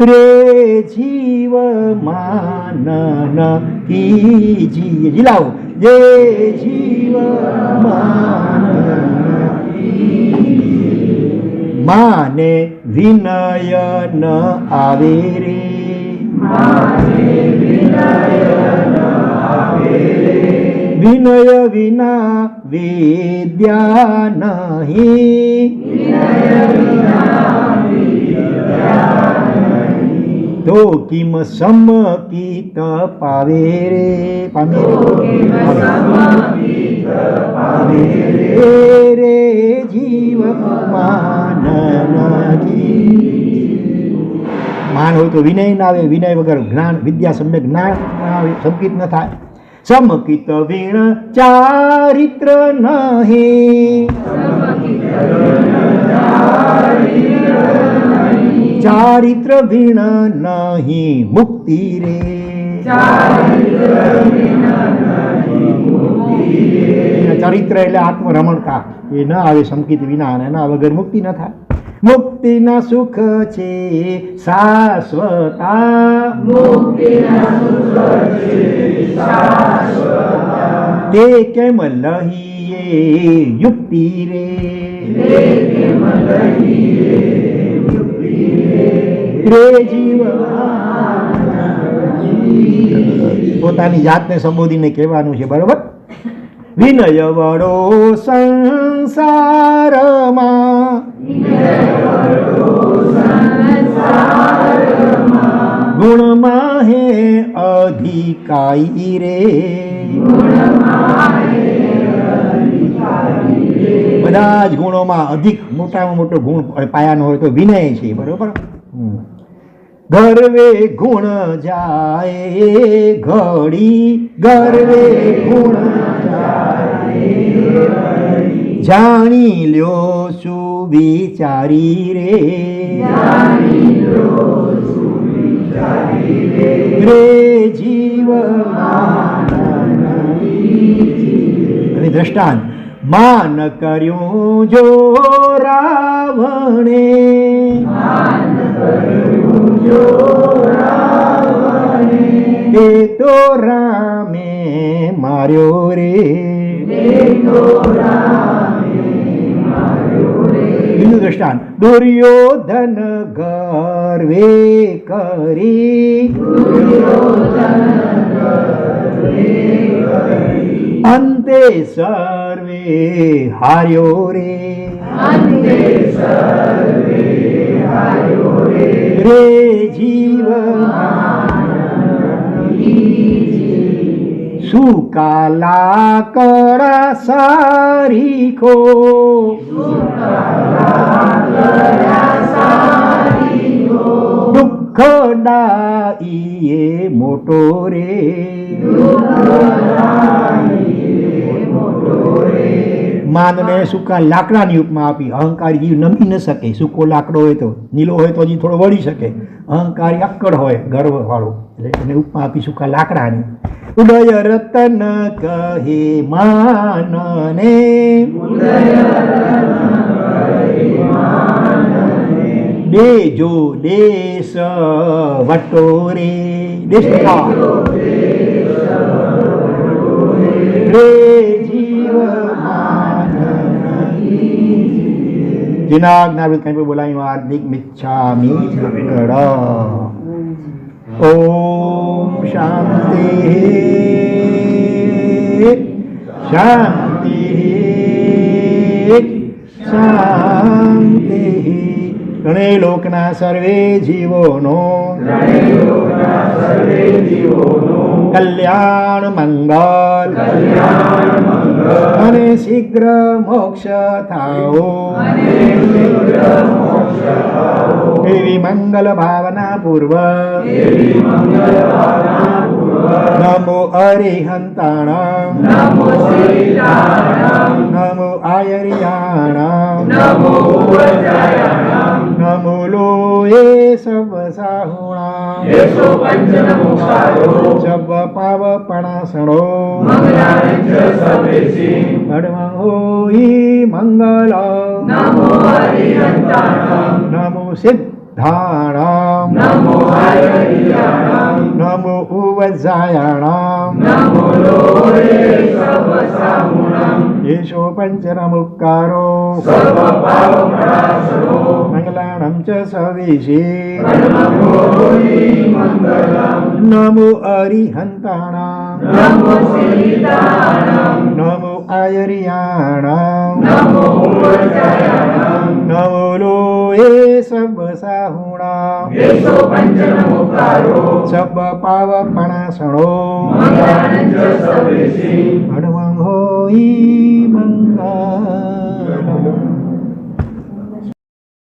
રે જીવ માનન કીજીએ જીલાવો જે જીવ માને વિનય ન આવે રે વિનય વિના વિદ્યા નહીં તો કિમ સમકિત પાવે રે પામે રે. રે. જીવ માન માન હોય તો વિનય ના આવે વિનય વગર જ્ઞાન વિદ્યા સમ્યક જ્ઞાન ના આવે સંકિત ન થાય. સમકિત વીણ ચારિત્ર નહીં. ચારિત્ર વીણ નહીં મુક્તિ રે. ચરિત્ર એટલે આત્મરમણતા. એ ન આવે સંકિત વિના અને એના વગર મુક્તિ ન થાય. મુક્તિના સુખ છે શાશ્વતા. તે કેમ લહીએ યુક્તિ રે? પોતાની જાતને સંબોધીને કહેવાનું છે બરોબર? વિનય વડો સંસારમાં. ગુણમાં હે અધિકાઈ રે. બધા જ ગુણોમાં અધિક મોટામાં મોટો ગુણ પાયાનો હોય તો વિનય છે, બરોબર. ગર્વે ગુણ જાય, ઘડી ગર્વે ગુણ જાણી લ્યો શું વિચારી રે? રે જીવ અને દ્રષ્ટાંત. માન કર્યું જો રાવણે. તે તો રામે માર્યો રે. બીજું દ્રષ્ટાંત દુર્યોધન ગર્વે કરી. અંતે સર્વે હાર્યો રે. રે. જીવ સુકાલા કરા સારીખો દુઃખ ડાઈએ મોટો રે. માનને સૂકા લાકડાની ઉપમા આપી. અહંકારી જીવ નમી ન શકે. સૂકો લાકડો હોય તો, નીલો હોય તો હજી થોડો વળી શકે. અહંકારી અક્કડ હોય, ગર્વવાળો. એટલે એને ઉપમા આપી સૂકા લાકડાની. ઉદય રતન કહે, માનને. દેજો દેશ વટોરે દેશ રે જીવ જીનાજ્ઞા કંઈ પણ બોલાવી હાર્દિક મિચ્છામી કડ ઓમ શાંતિ શાંતિ શાંતિ ગણે લોકના સર્વે જીવોનો. કલ્યાણ મંગલ. અને શીઘ્ર મોક્ષ થાઓ એવી મંગલ ભાવના પૂર્વક નમો અરિહંતાણ નમો આયરિયાણ નમો લોએ સવ સાહુણા યશો પંચન મોક્ષાયો જબ પાવ પણાસણો મંગલાનિચ સર્વેસી ભડવા હોઈ મંગલ નમો હરિહંતાણમ નમો સિદ્ધાણ નમો આયર્યાણામ નમો ઉવજાયાણામ નમો લોરે સર્વ સાહુણામ आयर्याणां नमो लोये सब साहुणां सब पावपणासणो हनुमं होई मंगा